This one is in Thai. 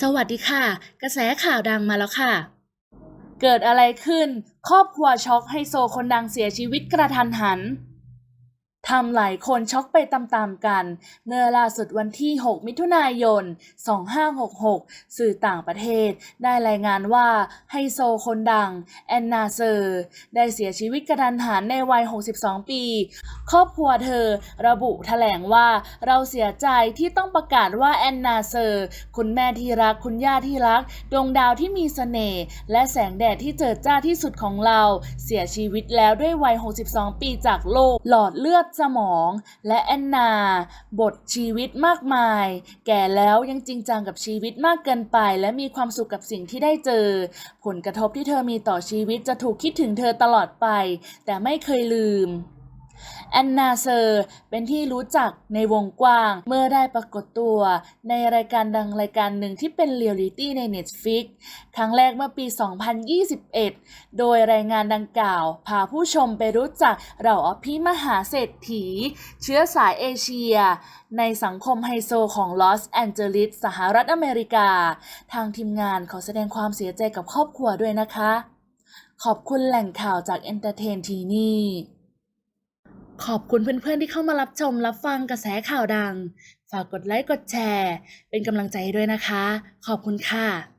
สวัสดีค่ะ กระแสข่าวดังมาแล้วค่ะ เกิดอะไรขึ้น ครอบครัวช็อกไฮโซคนดังเสียชีวิตกระทันหัน ทำหลายคนช็อกไปตามๆกัน เมื่อล่าสุดวันที่ 6 มิถุนายน 2566 สื่อต่างประเทศ ได้รายงานว่าไฮโซคนดัง แอนนาเซอร์ ได้เสียชีวิตกระทันหันในวัย 62 ปี ครอบครัวเธอระบุแถลงว่าเราเสียใจที่ต้องประกาศว่าแอนนาเซอร์ คุณแม่ที่รักคุณย่าที่รัก ดวงดาวที่มีเสน่ห์และแสงแดดที่เจิดจ้าที่สุดของเรา เสียชีวิตแล้วด้วยวัย 62 ปีจากโรคหลอดเลือดสมอง และแอนนา บทชีวิตมากมาย แก่แล้วยังจริงจังกับชีวิตมากเกินไป และมีความสุขกับสิ่งที่ได้เจอ ผลกระทบที่เธอมีต่อชีวิตจะถูกคิดถึงเธอตลอดไป แต่ไม่เคยลืม แอนนาเซอร์เป็นที่รู้จักในวงกว้าง เมื่อได้ปรากฏตัว ในรายการดังรายการหนึ่งที่เป็นเรียลลิตี้ใน Netflix ครั้งแรกเมื่อปี 2021 โดยรายงานดังกล่าว พาผู้ชมไปรู้จักเหล่าอภิมหาเศรษฐี เชื้อสายเอเชีย ในสังคมไฮโซของลอสแอนเจลิสสหรัฐอเมริกา ทางทีมงานขอแสดงความเสียใจกับครอบครัวด้วยนะคะ ขอบคุณแหล่งข่าวจาก Entertain ทีนี่ ขอบคุณเพื่อนๆที่เข้ามารับชมรับฟังกระแสข่าวดัง ฝากกดไลค์กดแชร์ เป็นกำลังใจด้วยนะคะ ขอบคุณค่ะ